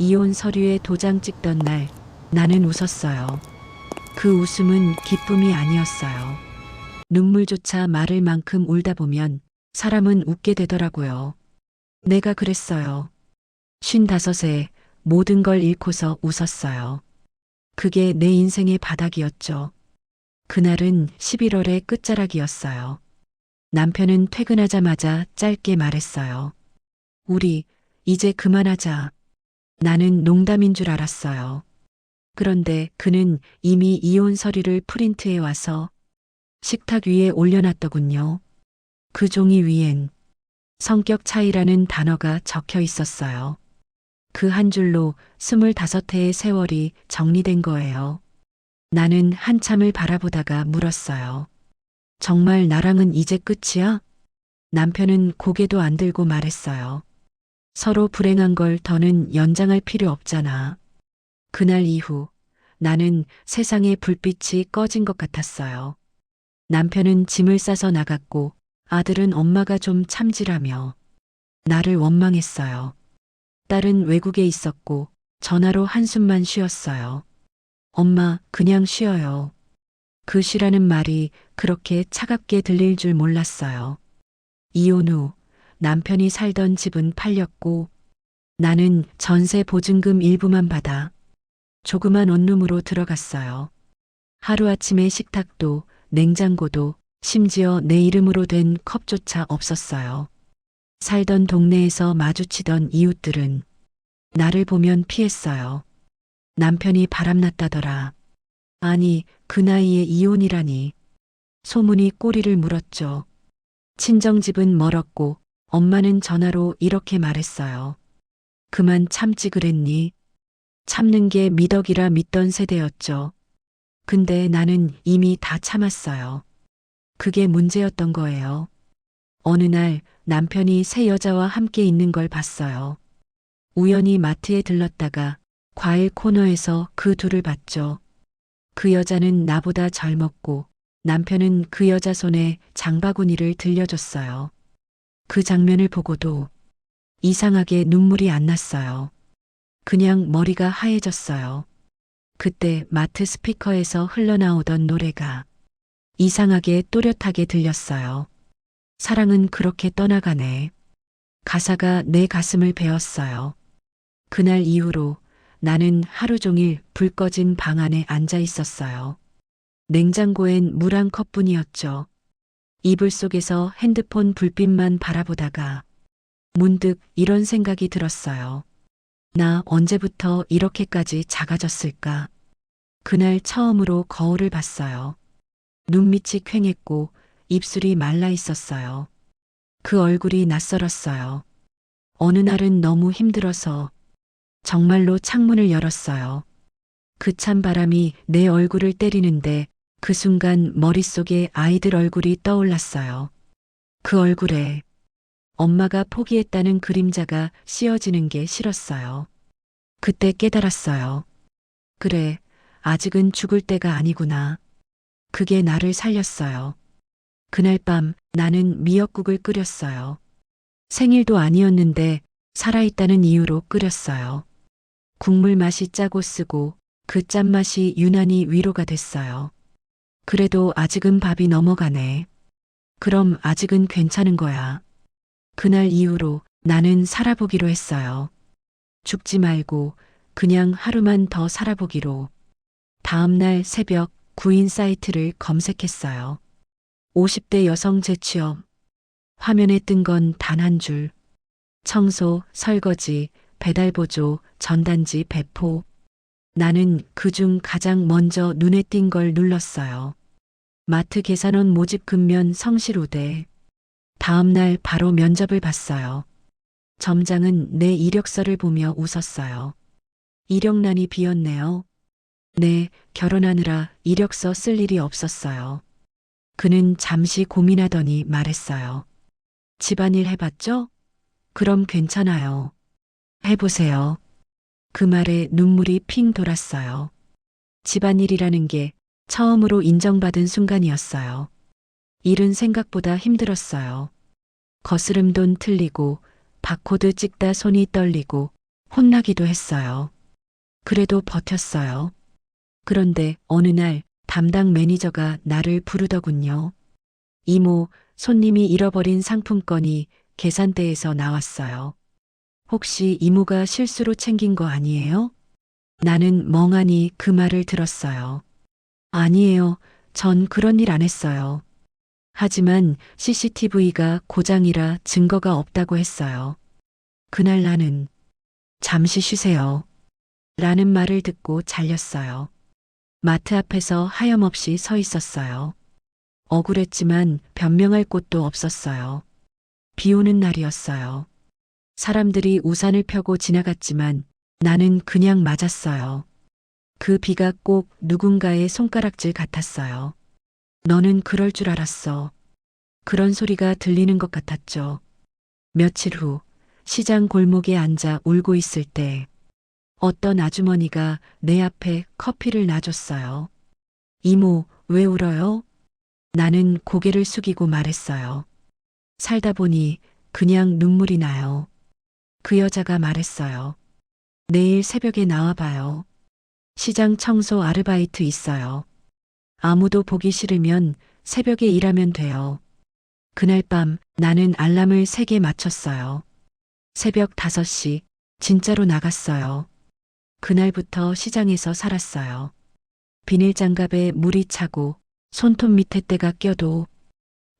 이혼 서류에 도장 찍던 날 나는 웃었어요. 그 웃음은 기쁨이 아니었어요. 눈물조차 마를 만큼 울다 보면 사람은 웃게 되더라고요. 내가 그랬어요. 쉰다섯에 모든 걸 잃고서 웃었어요. 그게 내 인생의 바닥이었죠. 그날은 11월의 끝자락이었어요. 남편은 퇴근하자마자 짧게 말했어요. 우리 이제 그만하자. 나는 농담인 줄 알았어요. 그런데 그는 이미 이혼 서류를 프린트해 와서 식탁 위에 올려놨더군요. 그 종이 위엔 성격 차이라는 단어가 적혀 있었어요. 그 한 줄로 스물다섯 해의 세월이 정리된 거예요. 나는 한참을 바라보다가 물었어요. 정말 나랑은 이제 끝이야? 남편은 고개도 안 들고 말했어요. 서로 불행한 걸 더는 연장할 필요 없잖아. 그날 이후 나는 세상의 불빛이 꺼진 것 같았어요. 남편은 짐을 싸서 나갔고 아들은 엄마가 좀 참지라며 나를 원망했어요. 딸은 외국에 있었고 전화로 한숨만 쉬었어요. 엄마, 그냥 쉬어요. 그 쉬라는 말이 그렇게 차갑게 들릴 줄 몰랐어요. 이혼 후 남편이 살던 집은 팔렸고 나는 전세 보증금 일부만 받아 조그만 원룸으로 들어갔어요. 하루아침에 식탁도 냉장고도 심지어 내 이름으로 된 컵조차 없었어요. 살던 동네에서 마주치던 이웃들은 나를 보면 피했어요. 남편이 바람났다더라. 아니, 그 나이에 이혼이라니. 소문이 꼬리를 물었죠. 친정집은 멀었고 엄마는 전화로 이렇게 말했어요. 그만 참지 그랬니? 참는 게 미덕이라 믿던 세대였죠. 근데 나는 이미 다 참았어요. 그게 문제였던 거예요. 어느 날 남편이 새 여자와 함께 있는 걸 봤어요. 우연히 마트에 들렀다가 과일 코너에서 그 둘을 봤죠. 그 여자는 나보다 젊었고 남편은 그 여자 손에 장바구니를 들려줬어요. 그 장면을 보고도 이상하게 눈물이 안 났어요. 그냥 머리가 하얘졌어요. 그때 마트 스피커에서 흘러나오던 노래가 이상하게 또렷하게 들렸어요. 사랑은 그렇게 떠나가네. 가사가 내 가슴을 베었어요. 그날 이후로 나는 하루 종일 불 꺼진 방 안에 앉아 있었어요. 냉장고엔 물 한 컵뿐이었죠. 이불 속에서 핸드폰 불빛만 바라보다가 문득 이런 생각이 들었어요. 나 언제부터 이렇게까지 작아졌을까? 그날 처음으로 거울을 봤어요. 눈밑이 퀭했고 입술이 말라 있었어요. 그 얼굴이 낯설었어요. 어느 날은 너무 힘들어서 정말로 창문을 열었어요. 그 찬 바람이 내 얼굴을 때리는데 그 순간 머릿속에 아이들 얼굴이 떠올랐어요. 그 얼굴에 엄마가 포기했다는 그림자가 씌어지는 게 싫었어요. 그때 깨달았어요. 그래, 아직은 죽을 때가 아니구나. 그게 나를 살렸어요. 그날 밤 나는 미역국을 끓였어요. 생일도 아니었는데 살아있다는 이유로 끓였어요. 국물 맛이 짜고 쓰고 그 짠맛이 유난히 위로가 됐어요. 그래도 아직은 밥이 넘어가네. 그럼 아직은 괜찮은 거야. 그날 이후로 나는 살아보기로 했어요. 죽지 말고 그냥 하루만 더 살아보기로. 다음날 새벽 구인 사이트를 검색했어요. 50대 여성 재취업. 화면에 뜬 건 단 한 줄. 청소, 설거지, 배달보조, 전단지 배포. 나는 그중 가장 먼저 눈에 띈 걸 눌렀어요. 마트 계산원 모집 근면 성실 우대. 다음날 바로 면접을 봤어요. 점장은 내 이력서를 보며 웃었어요. 이력란이 비었네요. 네, 결혼하느라 이력서 쓸 일이 없었어요. 그는 잠시 고민하더니 말했어요. 집안일 해봤죠? 그럼 괜찮아요. 해보세요. 그 말에 눈물이 핑 돌았어요. 집안일이라는 게 처음으로 인정받은 순간이었어요. 일은 생각보다 힘들었어요. 거스름 돈 틀리고 바코드 찍다 손이 떨리고 혼나기도 했어요. 그래도 버텼어요. 그런데 어느 날 담당 매니저가 나를 부르더군요. 이모, 손님이 잃어버린 상품권이 계산대에서 나왔어요. 혹시 이모가 실수로 챙긴 거 아니에요? 나는 멍하니 그 말을 들었어요. 아니에요. 전 그런 일 안 했어요. 하지만 CCTV가 고장이라 증거가 없다고 했어요. 그날 나는 잠시 쉬세요. 라는 말을 듣고 잘렸어요. 마트 앞에서 하염없이 서 있었어요. 억울했지만 변명할 곳도 없었어요. 비 오는 날이었어요. 사람들이 우산을 펴고 지나갔지만 나는 그냥 맞았어요. 그 비가 꼭 누군가의 손가락질 같았어요. 너는 그럴 줄 알았어. 그런 소리가 들리는 것 같았죠. 며칠 후 시장 골목에 앉아 울고 있을 때 어떤 아주머니가 내 앞에 커피를 놔줬어요. 이모, 왜 울어요? 나는 고개를 숙이고 말했어요. 살다 보니 그냥 눈물이 나요. 그 여자가 말했어요. 내일 새벽에 나와봐요. 시장 청소 아르바이트 있어요. 아무도 보기 싫으면 새벽에 일하면 돼요. 그날 밤 나는 알람을 세개 맞췄어요. 새벽 5시 진짜로 나갔어요. 그날부터 시장에서 살았어요. 비닐 장갑에 물이 차고 손톱 밑에 때가 껴도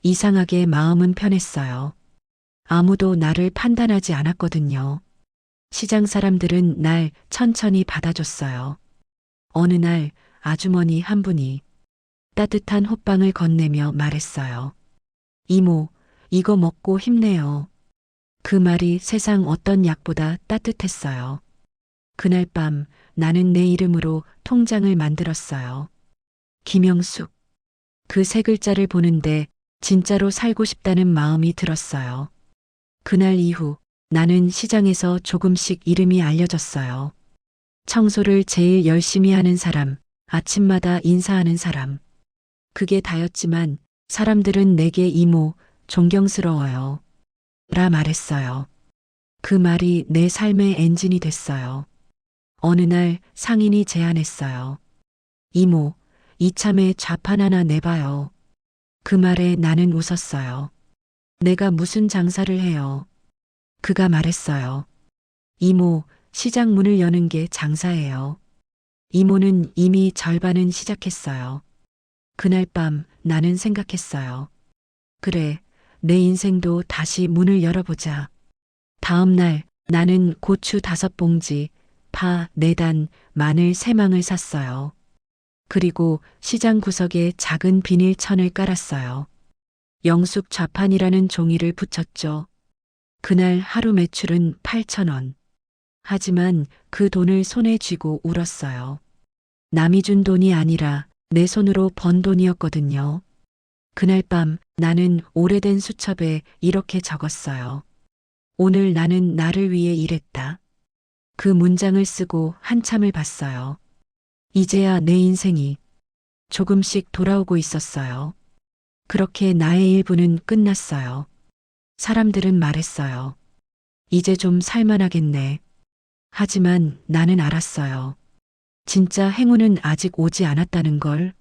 이상하게 마음은 편했어요. 아무도 나를 판단하지 않았거든요. 시장 사람들은 날 천천히 받아줬어요. 어느 날 아주머니 한 분이 따뜻한 호빵을 건네며 말했어요. 이모, 이거 먹고 힘내요. 그 말이 세상 어떤 약보다 따뜻했어요. 그날 밤 나는 내 이름으로 통장을 만들었어요. 김영숙. 그 세 글자를 보는데 진짜로 살고 싶다는 마음이 들었어요. 그날 이후 나는 시장에서 조금씩 이름이 알려졌어요. 청소를 제일 열심히 하는 사람, 아침마다 인사하는 사람. 그게 다였지만 사람들은 내게 이모, 존경스러워요. 라 말했어요. 그 말이 내 삶의 엔진이 됐어요. 어느 날 상인이 제안했어요. 이모, 이참에 좌판 하나 내봐요. 그 말에 나는 웃었어요. 내가 무슨 장사를 해요. 그가 말했어요. 이모, 시장 문을 여는 게 장사예요. 이모는 이미 절반은 시작했어요. 그날 밤 나는 생각했어요. 그래, 내 인생도 다시 문을 열어보자. 다음 날 나는 고추 다섯 봉지, 파 네 단, 마늘 세 망을 샀어요. 그리고 시장 구석에 작은 비닐천을 깔았어요. 영숙 좌판이라는 종이를 붙였죠. 그날 하루 매출은 8천 원. 하지만 그 돈을 손에 쥐고 울었어요. 남이 준 돈이 아니라 내 손으로 번 돈이었거든요. 그날 밤 나는 오래된 수첩에 이렇게 적었어요. 오늘 나는 나를 위해 일했다. 그 문장을 쓰고 한참을 봤어요. 이제야 내 인생이 조금씩 돌아오고 있었어요. 그렇게 나의 일부는 끝났어요. 사람들은 말했어요. 이제 좀 살만하겠네. 하지만 나는 알았어요. 진짜 행운은 아직 오지 않았다는 걸.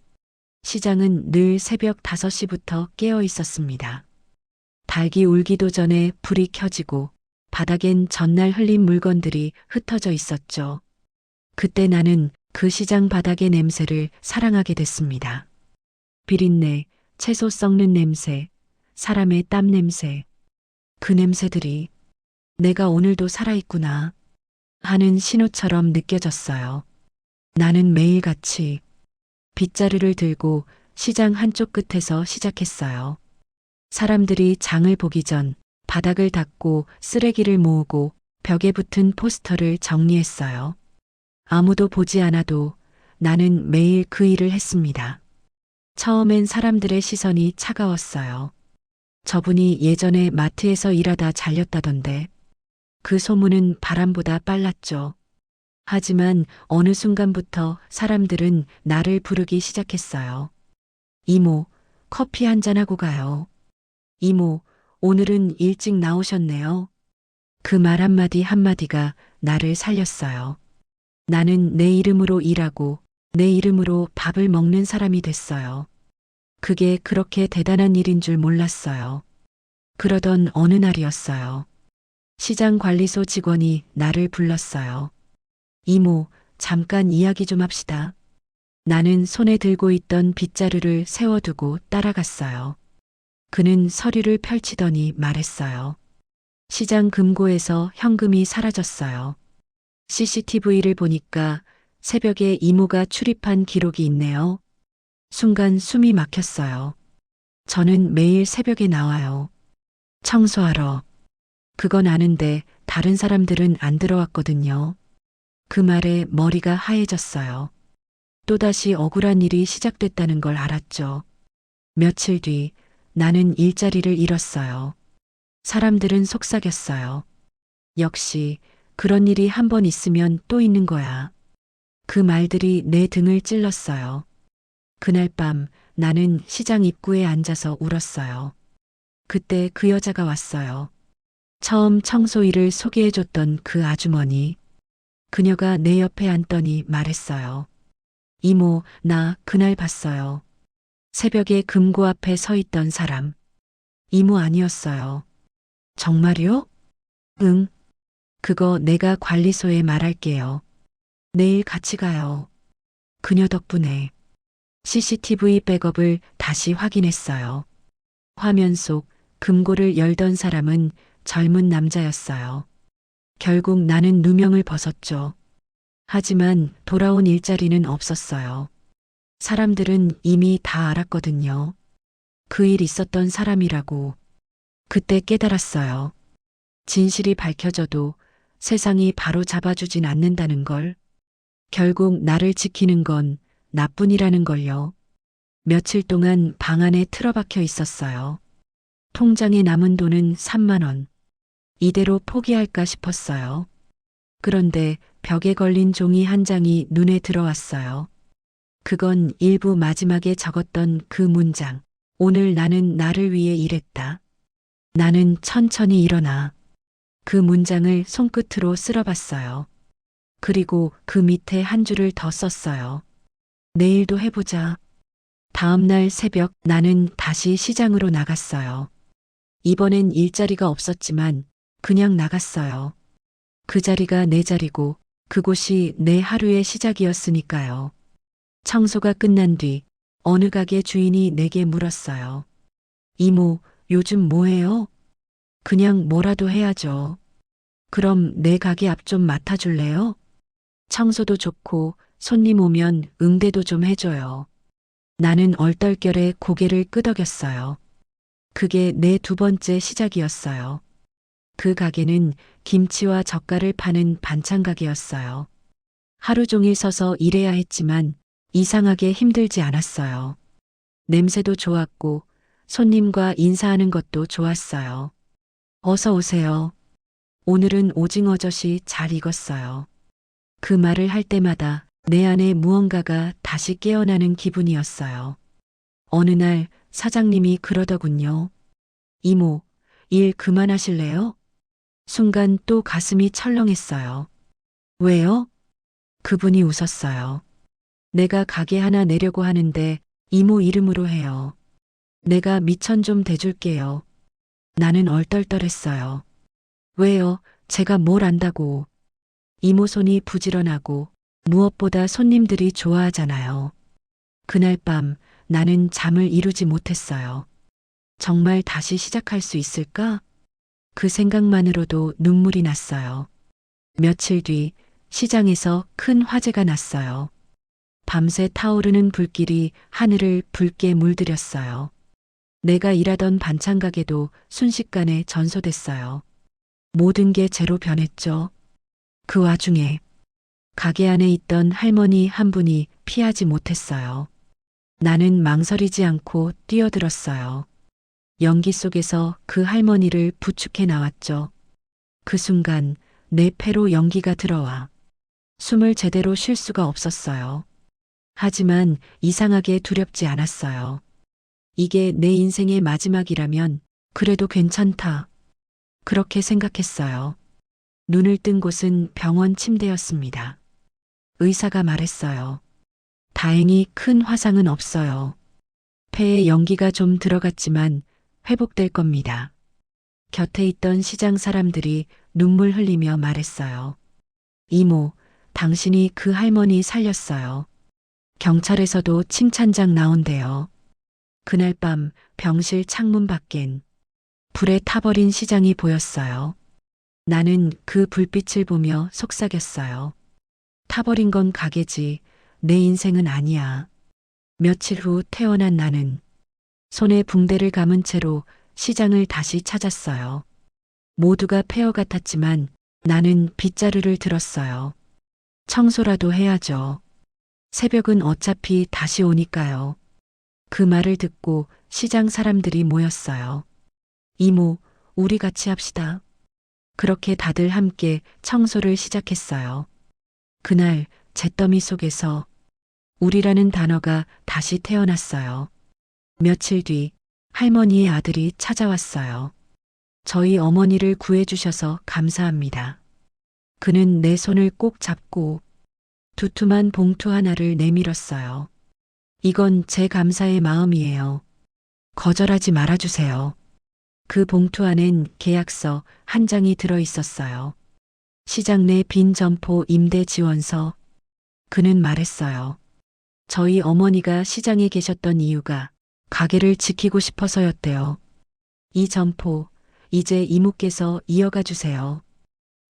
시장은 늘 새벽 5시부터 깨어 있었습니다. 닭이 울기도 전에 불이 켜지고 바닥엔 전날 흘린 물건들이 흩어져 있었죠. 그때 나는 그 시장 바닥의 냄새를 사랑하게 됐습니다. 비린내, 채소 썩는 냄새, 사람의 땀 냄새. 그 냄새들이 내가 오늘도 살아있구나 하는 신호처럼 느껴졌어요. 나는 매일같이 빗자루를 들고 시장 한쪽 끝에서 시작했어요. 사람들이 장을 보기 전 바닥을 닦고 쓰레기를 모으고 벽에 붙은 포스터를 정리했어요. 아무도 보지 않아도 나는 매일 그 일을 했습니다. 처음엔 사람들의 시선이 차가웠어요. 저분이 예전에 마트에서 일하다 잘렸다던데 그 소문은 바람보다 빨랐죠. 하지만 어느 순간부터 사람들은 나를 부르기 시작했어요. 이모, 커피 한잔하고 가요. 이모, 오늘은 일찍 나오셨네요. 그 말 한마디 한마디가 나를 살렸어요. 나는 내 이름으로 일하고 내 이름으로 밥을 먹는 사람이 됐어요. 그게 그렇게 대단한 일인 줄 몰랐어요. 그러던 어느 날이었어요. 시장 관리소 직원이 나를 불렀어요. 이모, 잠깐 이야기 좀 합시다. 나는 손에 들고 있던 빗자루를 세워두고 따라갔어요. 그는 서류를 펼치더니 말했어요. 시장 금고에서 현금이 사라졌어요. CCTV를 보니까 새벽에 이모가 출입한 기록이 있네요. 순간 숨이 막혔어요. 저는 매일 새벽에 나와요. 청소하러. 그건 아는데 다른 사람들은 안 들어왔거든요. 그 말에 머리가 하얘졌어요. 또다시 억울한 일이 시작됐다는 걸 알았죠. 며칠 뒤 나는 일자리를 잃었어요. 사람들은 속삭였어요. 역시 그런 일이 한 번 있으면 또 있는 거야. 그 말들이 내 등을 찔렀어요. 그날 밤 나는 시장 입구에 앉아서 울었어요. 그때 그 여자가 왔어요. 처음 청소 일을 소개해줬던 그 아주머니. 그녀가 내 옆에 앉더니 말했어요. 이모, 나 그날 봤어요. 새벽에 금고 앞에 서 있던 사람. 이모 아니었어요. 정말요? 응. 그거 내가 관리소에 말할게요. 내일 같이 가요. 그녀 덕분에 CCTV 백업을 다시 확인했어요. 화면 속 금고를 열던 사람은 젊은 남자였어요. 결국 나는 누명을 벗었죠. 하지만 돌아온 일자리는 없었어요. 사람들은 이미 다 알았거든요. 그 일 있었던 사람이라고. 그때 깨달았어요. 진실이 밝혀져도 세상이 바로 잡아주진 않는다는 걸. 결국 나를 지키는 건 나뿐이라는 걸요. 며칠 동안 방 안에 틀어박혀 있었어요. 통장에 남은 돈은 3만 원. 이대로 포기할까 싶었어요. 그런데 벽에 걸린 종이 한 장이 눈에 들어왔어요. 그건 일부 마지막에 적었던 그 문장. 오늘 나는 나를 위해 일했다. 나는 천천히 일어나. 그 문장을 손끝으로 쓸어봤어요. 그리고 그 밑에 한 줄을 더 썼어요. 내일도 해보자. 다음날 새벽 나는 다시 시장으로 나갔어요. 이번엔 일자리가 없었지만 그냥 나갔어요. 그 자리가 내 자리고 그곳이 내 하루의 시작이었으니까요. 청소가 끝난 뒤 어느 가게 주인이 내게 물었어요. 이모, 요즘 뭐해요? 그냥 뭐라도 해야죠. 그럼 내 가게 앞 좀 맡아줄래요? 청소도 좋고 손님 오면 응대도 좀 해줘요. 나는 얼떨결에 고개를 끄덕였어요. 그게 내 두 번째 시작이었어요. 그 가게는 김치와 젓갈을 파는 반찬 가게였어요. 하루 종일 서서 일해야 했지만 이상하게 힘들지 않았어요. 냄새도 좋았고 손님과 인사하는 것도 좋았어요. 어서 오세요. 오늘은 오징어젓이 잘 익었어요. 그 말을 할 때마다 내 안에 무언가가 다시 깨어나는 기분이었어요. 어느 날 사장님이 그러더군요. 이모, 일 그만하실래요? 순간 또 가슴이 철렁했어요. 왜요? 그분이 웃었어요. 내가 가게 하나 내려고 하는데 이모 이름으로 해요. 내가 미천 좀 대줄게요. 나는 얼떨떨했어요. 왜요? 제가 뭘 안다고. 이모 손이 부지런하고 무엇보다 손님들이 좋아하잖아요. 그날 밤 나는 잠을 이루지 못했어요. 정말 다시 시작할 수 있을까? 그 생각만으로도 눈물이 났어요. 며칠 뒤 시장에서 큰 화재가 났어요. 밤새 타오르는 불길이 하늘을 붉게 물들였어요. 내가 일하던 반찬 가게도 순식간에 전소됐어요. 모든 게 제로 변했죠. 그 와중에 가게 안에 있던 할머니 한 분이 피하지 못했어요. 나는 망설이지 않고 뛰어들었어요. 연기 속에서 그 할머니를 부축해 나왔죠. 그 순간 내 폐로 연기가 들어와 숨을 제대로 쉴 수가 없었어요. 하지만 이상하게 두렵지 않았어요. 이게 내 인생의 마지막이라면 그래도 괜찮다. 그렇게 생각했어요. 눈을 뜬 곳은 병원 침대였습니다. 의사가 말했어요. 다행히 큰 화상은 없어요. 폐에 연기가 좀 들어갔지만 회복될 겁니다. 곁에 있던 시장 사람들이 눈물 흘리며 말했어요. 이모, 당신이 그 할머니 살렸어요. 경찰에서도 칭찬장 나온대요. 그날 밤 병실 창문 밖엔 불에 타버린 시장이 보였어요. 나는 그 불빛을 보며 속삭였어요. 타버린 건 가게지, 내 인생은 아니야. 며칠 후 태어난 나는 손에 붕대를 감은 채로 시장을 다시 찾았어요. 모두가 폐허 같았지만 나는 빗자루를 들었어요. 청소라도 해야죠. 새벽은 어차피 다시 오니까요. 그 말을 듣고 시장 사람들이 모였어요. 이모, 우리 같이 합시다. 그렇게 다들 함께 청소를 시작했어요. 그날 잿더미 속에서 우리라는 단어가 다시 태어났어요. 며칠 뒤 할머니의 아들이 찾아왔어요. 저희 어머니를 구해주셔서 감사합니다. 그는 내 손을 꼭 잡고 두툼한 봉투 하나를 내밀었어요. 이건 제 감사의 마음이에요. 거절하지 말아주세요. 그 봉투 안엔 계약서 한 장이 들어 있었어요. 시장 내 빈 점포 임대 지원서. 그는 말했어요. 저희 어머니가 시장에 계셨던 이유가 가게를 지키고 싶어서였대요. 이 점포, 이제 이모께서 이어가 주세요.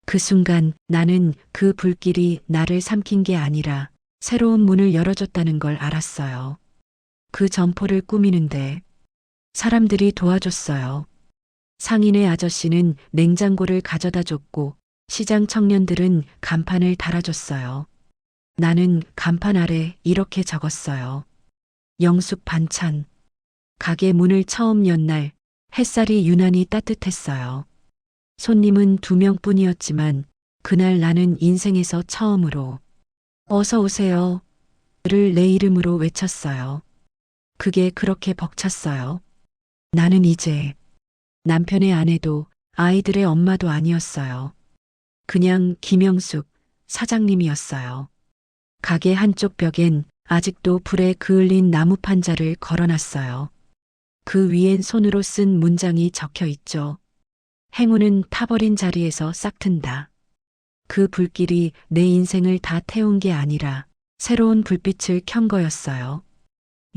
그 순간 나는 그 불길이 나를 삼킨 게 아니라 새로운 문을 열어줬다는 걸 알았어요. 그 점포를 꾸미는데 사람들이 도와줬어요. 상인의 아저씨는 냉장고를 가져다 줬고 시장 청년들은 간판을 달아줬어요. 나는 간판 아래 이렇게 적었어요. 영숙 반찬. 가게 문을 처음 연 날 햇살이 유난히 따뜻했어요. 손님은 두 명뿐이었지만 그날 나는 인생에서 처음으로 어서 오세요. 를 내 이름으로 외쳤어요. 그게 그렇게 벅찼어요. 나는 이제 남편의 아내도 아이들의 엄마도 아니었어요. 그냥 김영숙 사장님이었어요. 가게 한쪽 벽엔 아직도 불에 그을린 나무 판자를 걸어놨어요. 그 위엔 손으로 쓴 문장이 적혀 있죠. 행운은 타버린 자리에서 싹튼다. 그 불길이 내 인생을 다 태운 게 아니라 새로운 불빛을 켠 거였어요.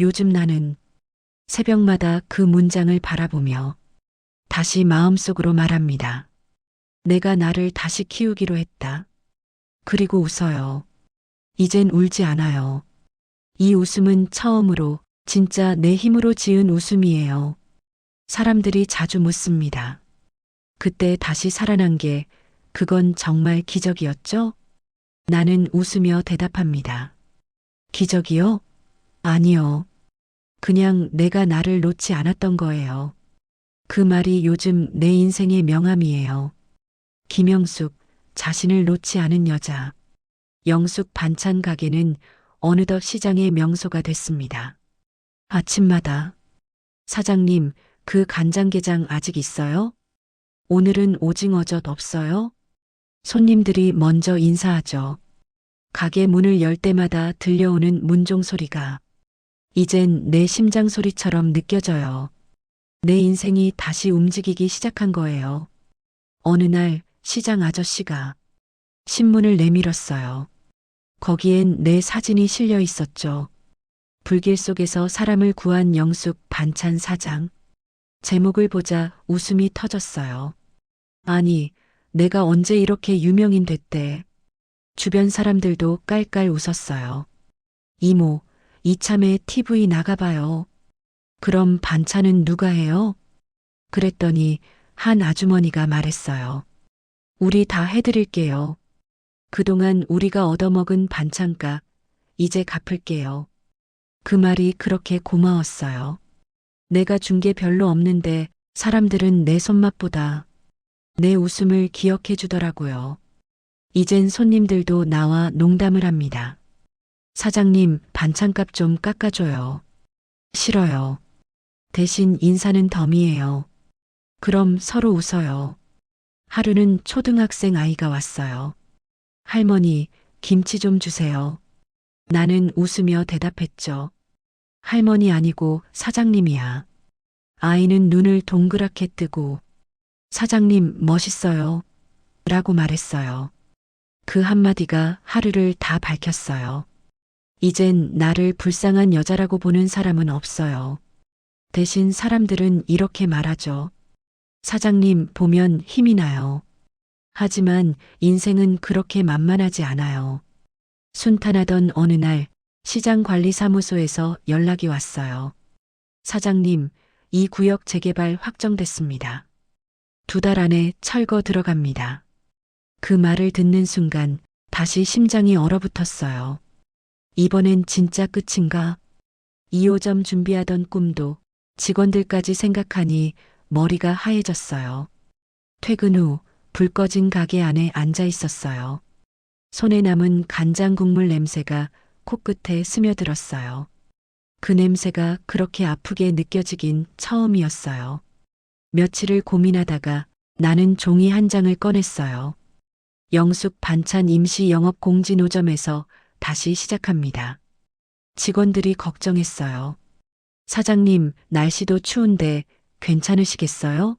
요즘 나는 새벽마다 그 문장을 바라보며 다시 마음속으로 말합니다. 내가 나를 다시 키우기로 했다. 그리고 웃어요. 이젠 울지 않아요. 이 웃음은 처음으로 진짜 내 힘으로 지은 웃음이에요. 사람들이 자주 묻습니다. 그때 다시 살아난 게 그건 정말 기적이었죠? 나는 웃으며 대답합니다. 기적이요? 아니요. 그냥 내가 나를 놓지 않았던 거예요. 그 말이 요즘 내 인생의 명함이에요. 김영숙, 자신을 놓지 않은 여자. 영숙 반찬 가게는 어느덧 시장의 명소가 됐습니다. 아침마다 사장님, 그 간장게장 아직 있어요? 오늘은 오징어젓 없어요? 손님들이 먼저 인사하죠. 가게 문을 열 때마다 들려오는 문종 소리가 이젠 내 심장 소리처럼 느껴져요. 내 인생이 다시 움직이기 시작한 거예요. 어느 날 시장 아저씨가 신문을 내밀었어요. 거기엔 내 사진이 실려 있었죠. 불길 속에서 사람을 구한 영숙 반찬 사장. 제목을 보자 웃음이 터졌어요. 아니, 내가 언제 이렇게 유명인 됐대. 주변 사람들도 깔깔 웃었어요. 이모, 이참에 TV 나가봐요. 그럼 반찬은 누가 해요? 그랬더니 한 아주머니가 말했어요. 우리 다 해드릴게요. 그동안 우리가 얻어먹은 반찬값 이제 갚을게요. 그 말이 그렇게 고마웠어요. 내가 준 게 별로 없는데 사람들은 내 손맛보다 내 웃음을 기억해 주더라고요. 이젠 손님들도 나와 농담을 합니다. 사장님, 반찬값 좀 깎아줘요. 싫어요. 대신 인사는 덤이에요. 그럼 서로 웃어요. 하루는 초등학생 아이가 왔어요. 할머니, 김치 좀 주세요. 나는 웃으며 대답했죠. 할머니 아니고 사장님이야. 아이는 눈을 동그랗게 뜨고 사장님 멋있어요. 라고 말했어요. 그 한마디가 하루를 다 밝혔어요. 이젠 나를 불쌍한 여자라고 보는 사람은 없어요. 대신 사람들은 이렇게 말하죠. 사장님 보면 힘이 나요. 하지만 인생은 그렇게 만만하지 않아요. 순탄하던 어느 날 시장관리사무소에서 연락이 왔어요. 사장님, 이 구역 재개발 확정됐습니다. 두 달 안에 철거 들어갑니다. 그 말을 듣는 순간 다시 심장이 얼어붙었어요. 이번엔 진짜 끝인가? 2호점 준비하던 꿈도 직원들까지 생각하니 머리가 하얘졌어요. 퇴근 후 불 꺼진 가게 안에 앉아 있었어요. 손에 남은 간장 국물 냄새가 코끝에 스며들었어요. 그 냄새가 그렇게 아프게 느껴지긴 처음이었어요. 며칠을 고민하다가 나는 종이 한 장을 꺼냈어요. 영숙 반찬 임시 영업 공지 노점에서 다시 시작합니다. 직원들이 걱정했어요. 사장님, 날씨도 추운데 괜찮으시겠어요?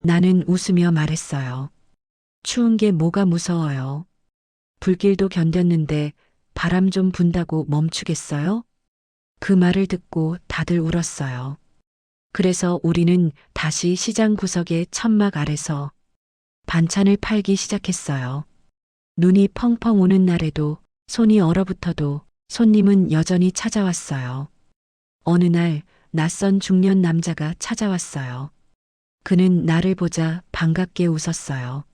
나는 웃으며 말했어요. 추운 게 뭐가 무서워요. 불길도 견뎠는데 바람 좀 분다고 멈추겠어요? 그 말을 듣고 다들 울었어요. 그래서 우리는 다시 시장 구석의 천막 아래서 반찬을 팔기 시작했어요. 눈이 펑펑 오는 날에도 손이 얼어붙어도 손님은 여전히 찾아왔어요. 어느 날 낯선 중년 남자가 찾아왔어요. 그는 나를 보자 반갑게 웃었어요.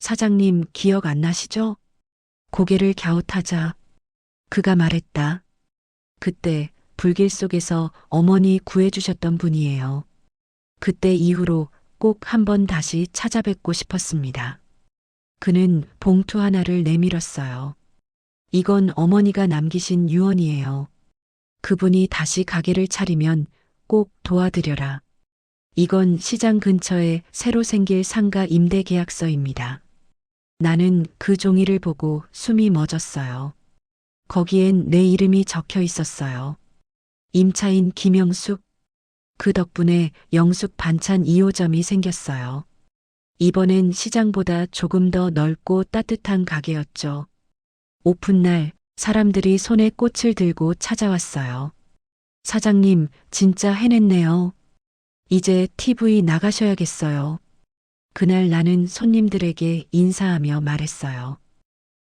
사장님 기억 안 나시죠? 고개를 갸웃하자 그가 말했다. 그때 불길 속에서 어머니 구해주셨던 분이에요. 그때 이후로 꼭 한번 다시 찾아뵙고 싶었습니다. 그는 봉투 하나를 내밀었어요. 이건 어머니가 남기신 유언이에요. 그분이 다시 가게를 차리면 꼭 도와드려라. 이건 시장 근처에 새로 생길 상가 임대 계약서입니다. 나는 그 종이를 보고 숨이 멎었어요. 거기엔 내 이름이 적혀 있었어요. 임차인 김영숙. 그 덕분에 영숙 반찬 2호점이 생겼어요. 이번엔 시장보다 조금 더 넓고 따뜻한 가게였죠. 오픈날 사람들이 손에 꽃을 들고 찾아왔어요. 사장님, 진짜 해냈네요. 이제 TV 나가셔야겠어요. 그날 나는 손님들에게 인사하며 말했어요.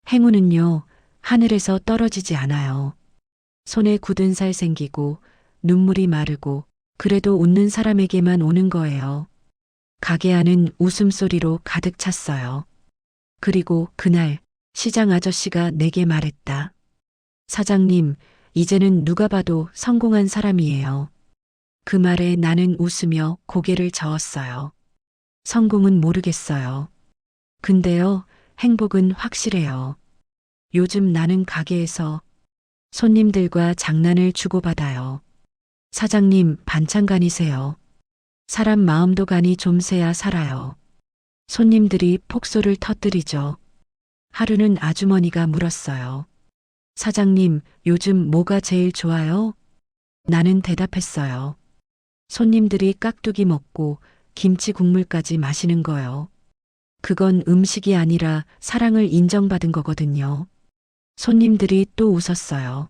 행운은요, 하늘에서 떨어지지 않아요. 손에 굳은 살 생기고 눈물이 마르고 그래도 웃는 사람에게만 오는 거예요. 가게 안은 웃음소리로 가득 찼어요. 그리고 그날 시장 아저씨가 내게 말했다. 사장님, 이제는 누가 봐도 성공한 사람이에요. 그 말에 나는 웃으며 고개를 저었어요. 성공은 모르겠어요. 근데요, 행복은 확실해요. 요즘 나는 가게에서 손님들과 장난을 주고받아요. 사장님 반찬간이세요. 사람 마음도 간이 좀 새야 살아요. 손님들이 폭소를 터뜨리죠. 하루는 아주머니가 물었어요. 사장님, 요즘 뭐가 제일 좋아요? 나는 대답했어요. 손님들이 깍두기 먹고 김치 국물까지 마시는 거요. 그건 음식이 아니라 사랑을 인정받은 거거든요. 손님들이 또 웃었어요.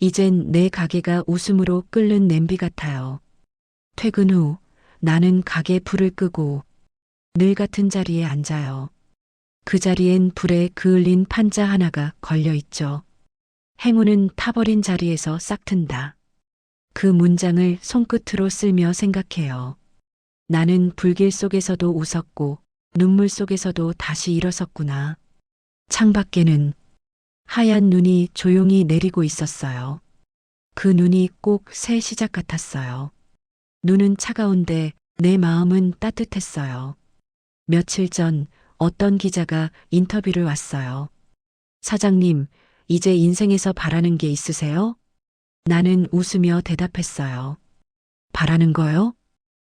이젠 내 가게가 웃음으로 끓는 냄비 같아요. 퇴근 후 나는 가게 불을 끄고 늘 같은 자리에 앉아요. 그 자리엔 불에 그을린 판자 하나가 걸려 있죠. 행운은 타버린 자리에서 싹 튼다. 그 문장을 손끝으로 쓸며 생각해요. 나는 불길 속에서도 웃었고 눈물 속에서도 다시 일어섰구나. 창밖에는 하얀 눈이 조용히 내리고 있었어요. 그 눈이 꼭 새 시작 같았어요. 눈은 차가운데 내 마음은 따뜻했어요. 며칠 전 어떤 기자가 인터뷰를 왔어요. 사장님, 이제 인생에서 바라는 게 있으세요? 나는 웃으며 대답했어요. 바라는 거요?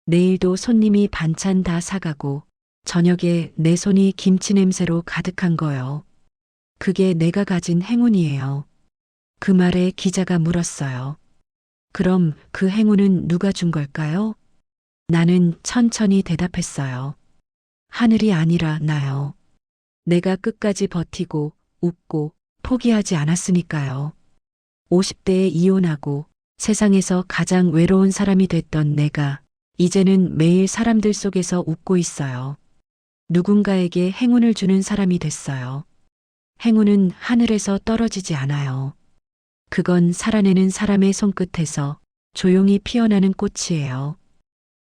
내일도 손님이 반찬 다 사가고 저녁에 내 손이 김치 냄새로 가득한 거요. 그게 내가 가진 행운이에요. 그 말에 기자가 물었어요. 그럼 그 행운은 누가 준 걸까요? 나는 천천히 대답했어요. 하늘이 아니라 나요. 내가 끝까지 버티고 웃고 포기하지 않았으니까요. 50대에 이혼하고 세상에서 가장 외로운 사람이 됐던 내가 이제는 매일 사람들 속에서 웃고 있어요. 누군가에게 행운을 주는 사람이 됐어요. 행운은 하늘에서 떨어지지 않아요. 그건 살아내는 사람의 손끝에서 조용히 피어나는 꽃이에요.